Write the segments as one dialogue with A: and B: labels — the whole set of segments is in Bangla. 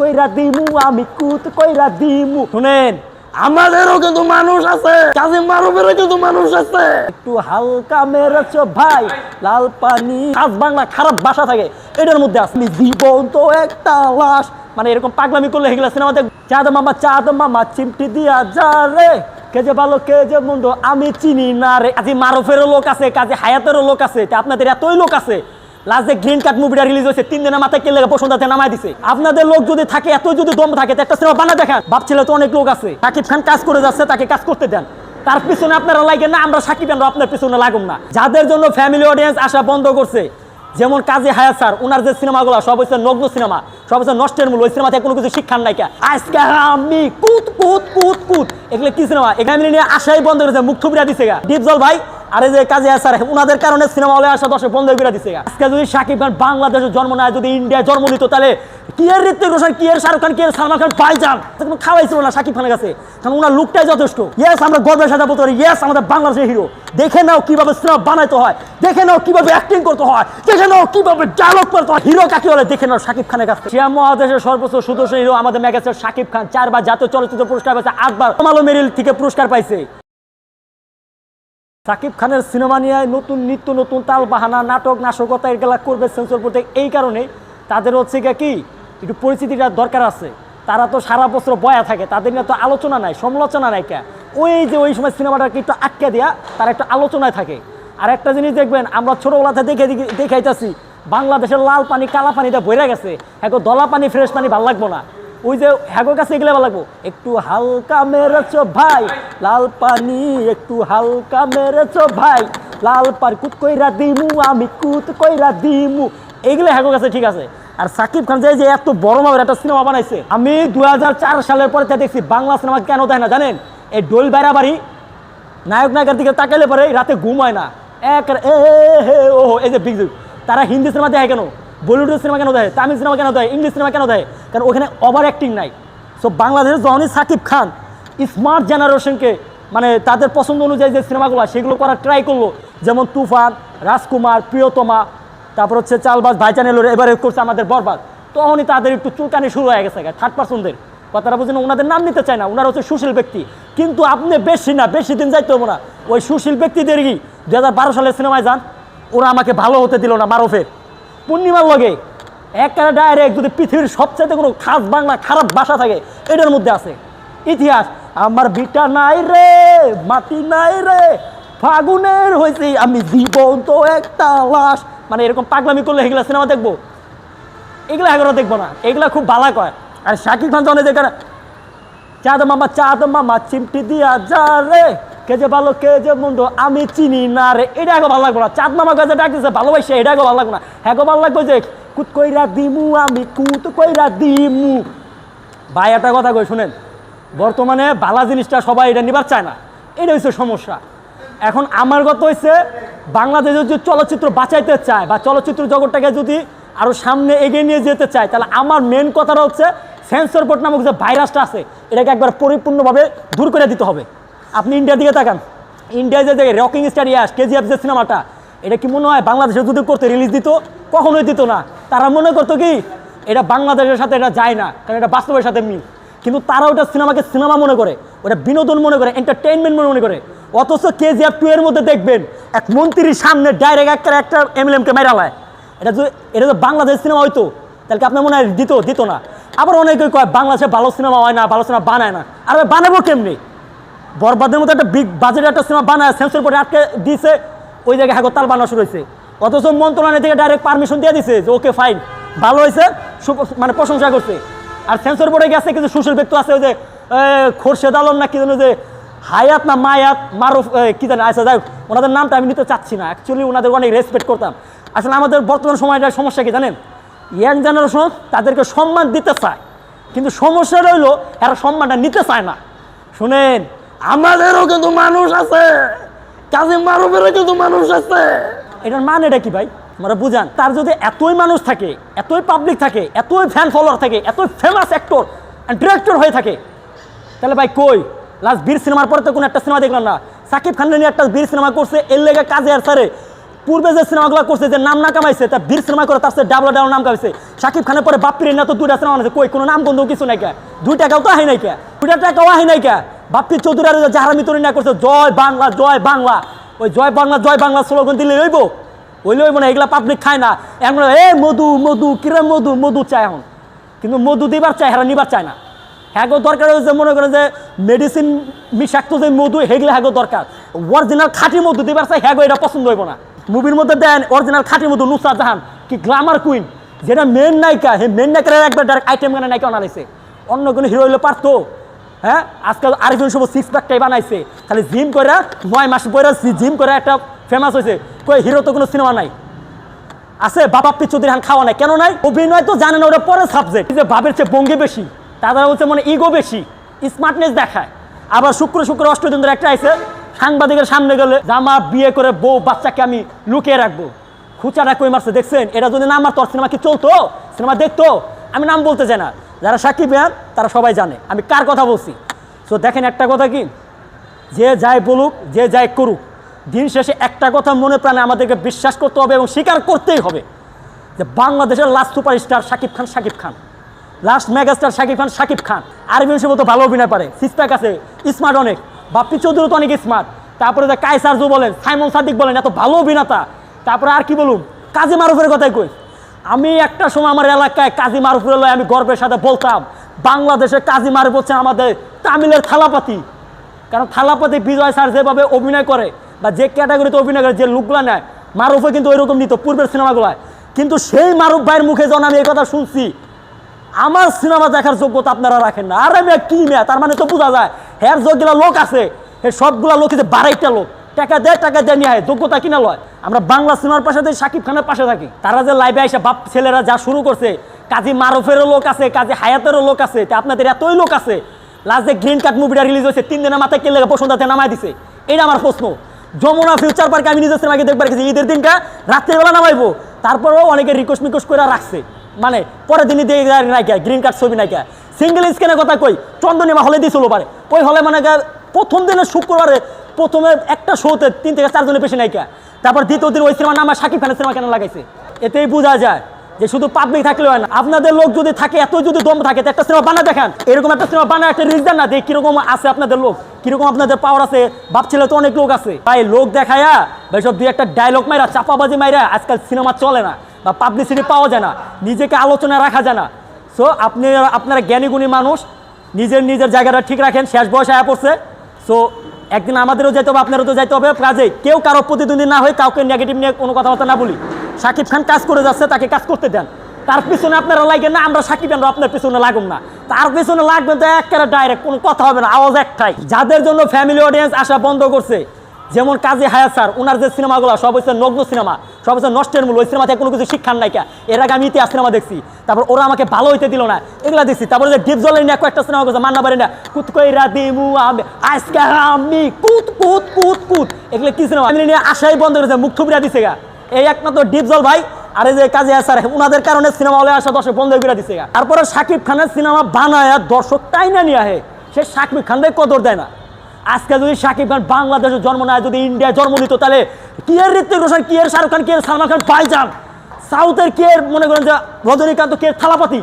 A: কইরা দিমু, আমি কুত কইরা দিমু। শুনেন,
B: আমাদেরও কিন্তু মানুষ আছে, কাজী মারুফেরও কিন্তু মানুষ আছে।
A: একটু হালকা মেরেছ ভাই, লাল পানি খাস বাংলা খারাপ ভাষা থাকে, এটার মধ্যে আছে জীবন তো একটা লাশ। মানে এরকম পাগলামি করলে এগুলো সিনেমাতে চাঁদ মামা চাঁদ মামা, চিমটি দিয়া যা রে। কে যে ভালো, কে যে মন্দ, আমি চিনি না রে। কাজী মারুফেরও লোক আছে, কাজী হায়াতেরও লোক আছে আপনাদের এতই লোক আছে লাস্টে গ্রিন কার্ড মুভিটা রিলিজ হয়েছে, তিন দিনের মাথায় কেলে বসন্তাতে নামাই দিছে। আপনাদের লোক যদি থাকে, এত যদি দম থাকে একটা সিনেমা বানা দেখান। ভাবছিল তো অনেক লোক আছে। সাকিব খান কাজ করে যাচ্ছে, তাকে কাজ করতে দেন। তার পিছনে আপনারা লাগেন না, আমরা সাকিব খানরা আপনার পিছনে লাগুম না। যাদের জন্য ফ্যামিলি অডিয়েন্স আসা বন্ধ করছে, যেমন কাজী হায়াত স্যার ওনার যে সিনেমাগুলো সব হচ্ছে নগ্ন সিনেমা সব হচ্ছে নষ্টের মূল, ওই সিনেমা থেকে কোনো কিছু শিক্ষার নাই আজকে আমি কুত কুত কুত কুত। এগুলো কি সিনেমা এখানে নিয়ে আসাই বন্ধ করেছে, মুখ থুবড়া দিছে গা। ডিপজল ভাই আরে যে কাজী স্যার ওনাদের কারণে সিনেমা হলে আসা দর্শক বন্ধ করে গা। আজকে যদি সাকিব খান বাংলাদেশে জন্ম নেয়, যদি ইন্ডিয়ায় জন্ম নিত, তাহলে কি এর ঋত্বিক রোশন, কি এর শাহরুখ খান, কি এর সালমান খান পাইজান কোনো খাওয়াইছিল না সাকিব খানের কাছে। কারণ ওনার লুকটাই যথেষ্ট। ইয়েস আমরা গর্বের সাথে বলতে পারি। ইয়েস আমাদের বাংলাদেশের হিরো দেখে নাও কীভাবে সিনেমা বানাইতে হয়। দেখে নাও কীভাবে অ্যাক্টিং করতে হয়। দেখে নাও কীভাবে ডায়লগ করতে হয়। হিরো কাকে বলে? দেখে নাও সাকিব খানের কাছে শিয়া মহাদেশের সর্বোচ্চ সুদর্শন হিরো আমাদের ম্যাগাসের সাকিব খান। চারবার জাতীয় চলচ্চিত্র পুরস্কার পাইছে আটবার। কমালো মেরিল থেকে পুরস্কার পাইছে। সাকিব খানের সিনেমা নিয়ে নতুন নিত্য নতুন তাল বাহানা নাটক, নাশকতা এগুলা করবে সেন্সর করতে এই কারণে। তাদের হচ্ছে গিয়ে কি? একটু পরিস্থিতিটা দরকার আছে। তারা তো সারা বছর বয়া থাকে, তাদের নিয়ে তো আলোচনা নাই, সমালোচনা নাই কে? ওই যে ওই সময় সিনেমাটাকে একটু আটকে দেওয়া তারা একটু আলোচনায় থাকে। আর একটা জিনিস দেখবেন, আমরা ছোটোবেলাতে দেখে দেখে- দেখাইতেছি বাংলাদেশের লাল পানি কালা পানিটা বইরা গেছে। এখন দলা পানি, ফ্রেশ পানি ভালো লাগবো না। ওই যে হ্যাগোর কাছে এগুলো লাগবো। একটু হালকা মেরেছ ভাই, লাল পানি একটু হালকা মেরেছ ভাই, লাল পার কুত কইরা দিমু, আমি কুত কইরা দিমু। এইগুলো হ্যাগোর কাছে ঠিক আছে। আর সাকিব খান যে এত বড় মাপের একটা সিনেমা বানাইছে, আমি দু হাজার চার সালের পরে দেখছি, বাংলা সিনেমা কেন দেয় না জানেন? এই ডোল বেড়া বাড়ি, নায়ক নায়কের দিকে তাকাইলে পরে রাতে ঘুম হয় না। এক এ ও এই যে বিগ তারা হিন্দি সিনেমা দেখে কেন? বলিউডের সিনেমা কেন দেয়? তামিল সিনেমা কেন দেয়? ইংলিশ সিনেমা কেন দেয়? কারণ ওখানে ওভার অ্যাক্টিং নাই। সো বাংলাদেশের যখনই সাকিব খান স্মার্ট জেনারেশনকে মানে তাদের পছন্দ অনুযায়ী যে সিনেমাগুলো, সেগুলো করার ট্রাই করল। যেমন তুফান, রাজকুমার, প্রিয়তমা, তারপর হচ্ছে চালবাজ, ভাইজান এবারে করছে আমাদের বরবাদ। তখনই তাদের একটু চুলকানি শুরু হয়ে গেছে থার্ড পার্সনদের কথাটা বুঝেন, ওনাদের নাম নিতে চায় না, ওনারা হচ্ছে সুশীল ব্যক্তি। কিন্তু আপনি বেশি না, বেশি দিন যাইতে হব না। ওই সুশীল ব্যক্তিদের কি দু হাজার সালের সিনেমায় যান, ওরা আমাকে ভালো হতে দিল না মারফের পূর্ণিমার লগে একটা ডাইরেক্ট যদি পৃথিবীর সবচেয়ে কোনো খাস বাংলা খারাপ ভাষা থাকে, এটার মধ্যে আছে। ইতিহাস, আমার বিটা নাই রে, মাটি নাই রে, ফাগুনের হয়েছে আমি জীবন্ত একটা লাশ। মানে এরকম পাগলামি করলে এগুলা সিনেমা দেখব? এগুলা এগুলো দেখব না, এগুলা খুব ভালো কয়। আর শাকিব খান যখন দেখে না চাঁদ মামা চাঁদ মামা, চিমটি দিয়া যা রে। কে যে ভালো, কে যে মন্দ, আমি চিনি না রে। এটা আগে ভালো লাগবো না। চাঁদ মামা কাছে ডাকতেছে ভালোবাসে, এটা আগে ভালো লাগবো না। হ্যাঁ ভালো লাগবে যে, কুত কইরা দিমু, আমি কুত কইরা দিমু। ভাই একটা কথা কই, শুনেন। বর্তমানে বালা জিনিসটা সবাই এটা নিবার চায় না। এটা হচ্ছে সমস্যা। এখন আমার কথা হচ্ছে বাংলাদেশে যদি চলচ্চিত্র বাঁচাইতে চায় বা চলচ্চিত্র জগৎটাকে যদি আরও সামনে এগিয়ে নিয়ে যেতে চায়, তাহলে আমার মেন কথাটা হচ্ছে, সেন্সর বোর্ড নামক যে ভাইরাসটা আছে, এটাকে একবার পরিপূর্ণভাবে দূর করে দিতে হবে। আপনি ইন্ডিয়ার দিকে তাকান। ইন্ডিয়ায় যে রকিং স্টার ইয়াস কেজিএফ যে সিনেমাটা। এটা কি মনে হয় বাংলাদেশে যদি করতে রিলিজ দিত? কখনোই দিত না। তারা মনে করতো কি, এটা বাংলাদেশের সাথে এটা যায় না, কারণ এটা বাস্তবের সাথে মিল। কিন্তু তারা ওটা সিনেমাকে সিনেমা মনে করে, ওটা বিনোদন মনে করে এন্টারটেইনমেন্ট মনে করে। অথচ কেজিএফ টু এর মধ্যে দেখবেন, এক মন্ত্রীর সামনে ডাইরেক্ট একটা একটা এমএলএমকে মেরালায় এটা যদি, এটা তো বাংলাদেশ সিনেমা হইতো, তাহলে আপনার মনে হয় দিত দিত না? আবার অনেকে কয়, বাংলাদেশে ভালো সিনেমা হয় না, ভালো সিনেমা বানায় না। আর বানাবো কেমনি? বরবাদের মতো একটা বিগ বাজেটের একটা সিনেমা বানায় সেন্সর করে আটকে দিয়েছে ওই জায়গায় হ্যাঁ তাল বানানো শুরু হয়েছে। অথচ মন্ত্রণালয় থেকে ডাইরেক্ট পারমিশন দিয়ে দিছে যে ওকে ফাইন ভালো হয়েছে মানে প্রশংসা করছে। আর সেন্সর বোর্ডে গেছে কিছু সুশীল ব্যক্তি আছে, ওই যে খোরশেদ আলম না কি জানো যে, হায়াত না মায়াত, মারুফ কি জানে আচ্ছা যাই ওনাদের নামটা আমি নিতে চাচ্ছি না। অ্যাকচুয়ালি ওনাদের অনেক রেসপেক্ট করতাম। আসলে আমাদের বর্তমান সময়টার সমস্যা কি জানেন? ইয়াং জেনারেশন তাদেরকে সম্মান দিতে চায়, কিন্তু সমস্যা রইল এরা সম্মানটা নিতে চায় না। শুনেন
B: আমাদেরও কিন্তু মানুষ আছে। কাজী মারুফেরও কিন্তু মানুষ আছে।
A: এটার মানে এটা কি ভাই? আমরা বুঝান। তার যদি এতই মানুষ থাকে, এতই পাবলিক থাকে, এতই ফ্যান ফলোয়ার থাকে, এতই ফেমাস অ্যাক্টর ডিরেক্টর হয়ে থাকে, তাহলে ভাই কই? লাস্ট বীর সিনেমার পরে তো কোনো একটা সিনেমা দেখলাম না। সাকিব খান নিয়ে একটা বীর সিনেমা করছে, এর লেগে কাজে আর স্যারে পূর্বে যে সিনেমাগুলো করছে, যে নাম না কামাইছে তার বীর সিনেমা করে তার সাথে ডাবল ডাবল নাম কামাইছে। শাকিব খানের পরে বাপ্পির না তো দুইটা সিনেমা আছে কই, কোনো নাম গন্ধ কিছু নাই কে? দুই টাকাও তো আহি নাই কে? দুইটা টাকাও আহি নাই কে? বাপ্পি চৌধুরী আর জাহারামি তরুণ না করছে, জয় বাংলা জয় বাংলা। ওই জয় বাংলা জয় বাংলা স্লোগান দিলে লইব ওই লইব না, এগুলা পাবলিক খায় না। এখন এ মধু মধু, কিরে মধু? মধু চায় এখন। কিন্তু মধু দিবার চায়, হেরা নিবার চায় না। হ্যাগো দরকার হচ্ছে মনে করেন যে মেডিসিন বিষাক্ত যে মধু, হেগুলো হ্যাগো দরকার। অরিজিনাল খাঁটি মধু দিবার চাই হ্যাগো এটা পছন্দ হইব না। মুভির মধ্যে দেন অরিজিনাল খাঁটি মধু, নুসরাত জাহান, কি গ্লামার কুইন যেটা মেন নায়িকা, হে মেন নায়িকার একবার ডাইরেক্ট আইটেম গানে নায়িকা বানাইছে। অন্য কোনো হিরো হইলে পারতো। হ্যাঁ? আজকাল আরিফিন শুভ সিক্স প্যাকটাই বানাইছে। খালি জিম করে নয় মাস পরে জিম করে একটা ফেমাস হয়েছে কই হিরো তো কোনো সিনেমা নাই। আছে, বাবা পিচুদের হান খাওয়া নাই। কেন নাই? অভিনয় তো জানে না ওটা পরে সাবজেক্ট যে বাবের চেয়ে ভঙ্গি বেশি, তাদের হচ্ছে মানে ইগো বেশি স্মার্টনেস দেখায়। আবার শুক্র শুক্র অষ্টদিন একটা আছে সাংবাদিকের সামনে গেলে জামা বিয়ে করে বউ বাচ্চাকে আমি লুকিয়ে রাখব। খুচাটা কই মারছে, দেখছেন? এটা যদি না আমার তোর সিনেমা কি চলতো? সিনেমা দেখতো? আমি নাম বলতে চাই না। যারা সাকিব খান তারা সবাই জানে। আমি কার কথা বলছি? তো দেখেন একটা কথা কি? যে যাই বলুক, যে যাই করুক, দিন শেষে একটা কথা মনে প্রাণে আমাদেরকে বিশ্বাস করতে হবে এবং স্বীকার করতেই হবে যে বাংলাদেশের last superstar Shakib Khan Shakib Khan. Last megastar Shakib Khan Shakib Khan. আরবি হিসেবে তো ভালো অভিনয় পারে। সিসপ্যাক আছে স্মার্ট অনেক। বাপ্পি চৌধুরী তো অনেক স্মার্ট তারপরে যে কায়সারজু বলেন, সাইমন সাদিক বলেন, এত ভালো অভিনেতা। তারপরে আর কি বলুন কাজী মারুফের কথাই কই? আমি একটা সময় আমার এলাকায় কাজী মারুফের আমি গর্বের সাথে বলতাম, বাংলাদেশে কাজী মারুফ হচ্ছে আমাদের তামিলের থালাপাতি। কারণ থালাপাতি বিজয় স্যার যেভাবে অভিনয় করে, বা যে ক্যাটাগরিতে অভিনয় করে, যে লুকগুলা নেয় মারুফে কিন্তু ওইরকম নিত পূর্বের সিনেমাগুলায়। কিন্তু সেই মারুফ ভাইয়ের মুখে যখন আমি এই কথা শুনছি, আমার সিনেমা দেখার যোগ্যতা আপনারা রাখেন না। আরে মেয়ে, কি মেয়ে? তার মানে তো বোঝা যায় হ্যার যোগ্যলা লোক আছে সবগুলা লোক যে বাড়াইটা লোক। টাকা দেয় টাকা দেয় নিয়ে যোগ্যতা কিনা লয়। আমরা বাংলা সিনেমার পাশে সাকিব খানের পাশে থাকি। তারা যে লাইভে এসে বাপ ছেলেরা যা শুরু করছে, কাজী মারুফেরও লোক আছে, কাজী হায়াতেরও লোক আছে, তা আপনাদের এতই লোক আছে। লাস্টে গ্রিন কার্ড মুভিটা রিলিজ হয়েছে, তিন দিনের মাথায় কেলে বসন্তাতে নামাই দিছে? এটা আমার প্রশ্ন। যমুনা ফিউচার পার্কে আমি নিজের সিনেমাকে দেখবার গেছি, ঈদের দিনটা রাত্রিবেলা নামাইবো। তারপরেও অনেকে রিকোয়েস্ট মিকোয়েস্ট করে রাখছে। মানে পরের দিনই দিয়ে নাইকা গ্রিন কার্ড ছবি নাইকা সিঙ্গেল স্ক্রিনের কথা কই চন্দনিমা হলে দিয়েছিল পারে ওই হলে মানে প্রথম দিনের শুক্রবারে প্রথমে একটা শোতে তিন থেকে চারজনের বেশি নায়িকা। তারপর দ্বিতীয় দিন ওই সিনেমার নাম আর শাকিব খানের সিনেমা কেন লাগাইছে? এতেই বোঝা যায় যে শুধু পাবলিক থাকলে হয় না, আপনাদের লোক যদি থাকে, এত যদি দম থাকে, তো একটা সিনেমা বানা দেখান। এরকম একটা সিনেমা বানা একটা রিজ দেন না যে কীরকম আছে আপনাদের লোক, কীরকম আপনাদের পাওয়ার আছে। ভাবছিলে তো অনেক লোক আছে। ভাই, লোক দেখায়া, ভাই, সব দুই একটা ডায়লগ মাইরা, চাপাবাজি মাইরা আজকাল সিনেমা চলে না বা পাবলিসিটি পাওয়া যায় না, নিজেকে আলোচনা রাখা যায় না। সো আপনি, আপনারা জ্ঞানীগুণী মানুষ, নিজের নিজের জায়গাটা ঠিক রাখেন, শেষ বয়স আয়া পড়ছে। সো একদিন আমাদেরও যেতে হবে, আপনারও তো যেতে হবে। কাজে কেউ কারও প্রতিদ্বন্দ্বী না হয়ে কাউকে নেগেটিভ নিয়ে কোনো কথাবার্তা না বলি। সাকিব খান কাজ করে যাচ্ছে, তাকে কাজ করতে দেন। তার পিছনে আপনারা লাগেন না, আমরা সাকিব খান আপনার পিছনে লাগুন না। তার পিছনে লাগবেন তো একেবারে ডাইরেক্ট কোনো কথা হবে না, আওয়াজ একটাই। যাদের জন্য ফ্যামিলি অডিয়েন্স আসা বন্ধ করছে যেমন কাজী হায়াত স্যার ওনার যে সিনেমাগুলো, সব হচ্ছে নগ্ন সিনেমা, সব হচ্ছে নষ্টের মূল, ওই সিনেমাতে কোনো কিছু শিক্ষার নাইকা এর আগে আমি ইতিহাস সিনেমা দেখছি, তারপর ওরা আমাকে ভালো হইতে দিল না, এগুলা দেখছি। তারপরে যে ডিপ জলের নিয়ে কয়েকটা সিনেমা করছে, মান্না পারি না কুত কই রাতি মু আমি, আজকে আমি, কুত কুত কুত কুত। এগুলো কি সিনেমা? আমি নিয়ে আশাই বন্ধ করেছে, মুখ থুবড়া দিছে গা। এই একমাত্র ডিপ জল ভাই, আর যে কাজী হায়াত স্যার ওনাদের কারণে সিনেমা হলে আসা দর্শক বন্ধ করে দিছে গা। তারপরে শাকিব খানের সিনেমা বানায় দর্শক তাই না নিয়ে আহে। সে শাকিব খানদের কদর দেয় না। আজকে যদি শাকিব খান বাংলাদেশে জন্ম নেয়, যদি ইন্ডিয়ায় জন্ম নিত, তাহলে কি এর ঋত্বিক রোশন, কি এর শাহরুখ খান, কি এর সালমান খান পাইজান সাউথের কে মনে করেন যে রজনীকান্ত, কে থালাপাতি?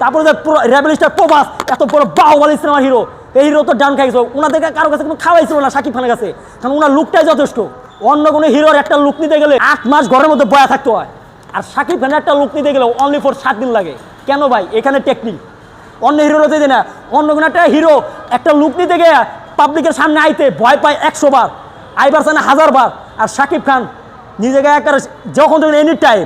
A: তারপরে যে রেবেল স্টার এত বড় বাহুবালি সিনেমার হিরো, এই হিরো তো ডান খাইছো। ওনাদেরকে কারও কাছে কোনো খাওয়াইছিল না শাকিব খানের কাছে। কারণ ওনার লুকটাই যথেষ্ট। অন্য কোনো হিরোর একটা লুক নিতে গেলে আট মাস ঘরের মধ্যে বয়া থাকতে হয়। আর শাকিব খানের একটা লুক নিতে গেলে অনলি ফর সাত দিন লাগে। কেন ভাই? এখানে টেকনিক অন্য হিরোর হতে না, অন্য কোনো একটা হিরো একটা লুক নিতে গিয়ে পাবলিকের সামনে আইতে ভয় পায় একশো বার, আইবার সামনে হাজার বার। আর শাকিব খান নিজেকে একটা যখন তখন any time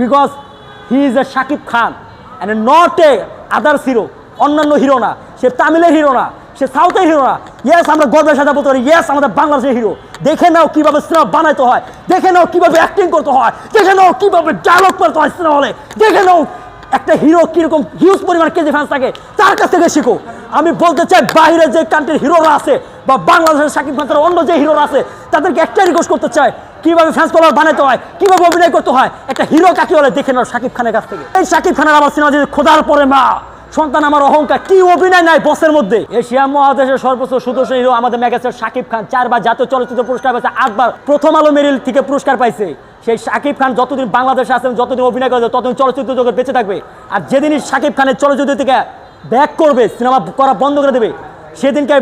A: because he is a Shakib Khan and not a others hero অন্যান্য হিরো না। সে তামিলের হিরো না, সে সাউথের হিরো না। ইয়েস আমরা গর্বের সাথে বলতে পারি ইয়েস আমাদের বাংলাদেশের হিরো দেখে নাও কীভাবে সিনেমা বানাইতে হয়, দেখে নাও কীভাবে অ্যাক্টিং করতে হয়, দেখে নাও কীভাবে ডায়লগ করতে হয় সিনেমা হলে দেখে নাও একটা হিরো কীরকম হিউজ পরিমাণ কেজি ফ্যান্স থাকে, তার কাছ থেকে শিখো। আমি বলতে চাই, বাইরে যে কান্ট্রির হিরোরা আছে, বা বাংলাদেশের সাকিব খান তার অন্য যে হিরোরা আছে, তাদেরকে একটা রিকোয়েস্ট করতে চাই, কীভাবে ফ্যান্স ফলোয়ার বানাতে হয়, কীভাবে অভিনয় করতে হয়, একটা হিরো কাকে বলে, দেখে নাও সাকিব খানের কাছ থেকে। এই সাকিব খানের আবার সিনেমা যদি খোদার পরে মা সন্তান আমার অহংকার, কি অভিনয় নাই বসের মধ্যে। এশিয়া মহাদেশের সর্বোচ্চ সুদর্শন হিরো আমাদের ম্যাগাসের শাকিব খান চারবার জাতীয় চলচ্চিত্র পুরস্কার পাইছে আটবার প্রথম আলো মেরিল থেকে পুরস্কার পাইছে। সেই শাকিব খান যতদিন বাংলাদেশে আছেন, যতদিন অভিনয় করে ততদিন চলচ্চিত্র জগৎ বেঁচে থাকবে। আর যেদিনই শাকিব খানের চলচ্চিত্র থেকে ব্যাক করবে, সিনেমা করা বন্ধ করে দেবে, সেদিনকে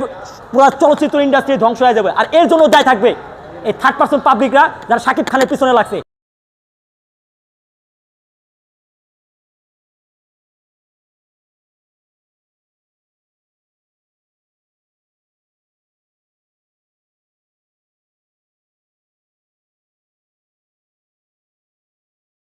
A: পুরো চলচ্চিত্র ইন্ডাস্ট্রি ধ্বংস হয়ে যাবে। আর এর জন্য দায় থাকবে এই থার্ড পার্সন পাবলিকরা যারা শাকিব খানের পিছনে লাগছে।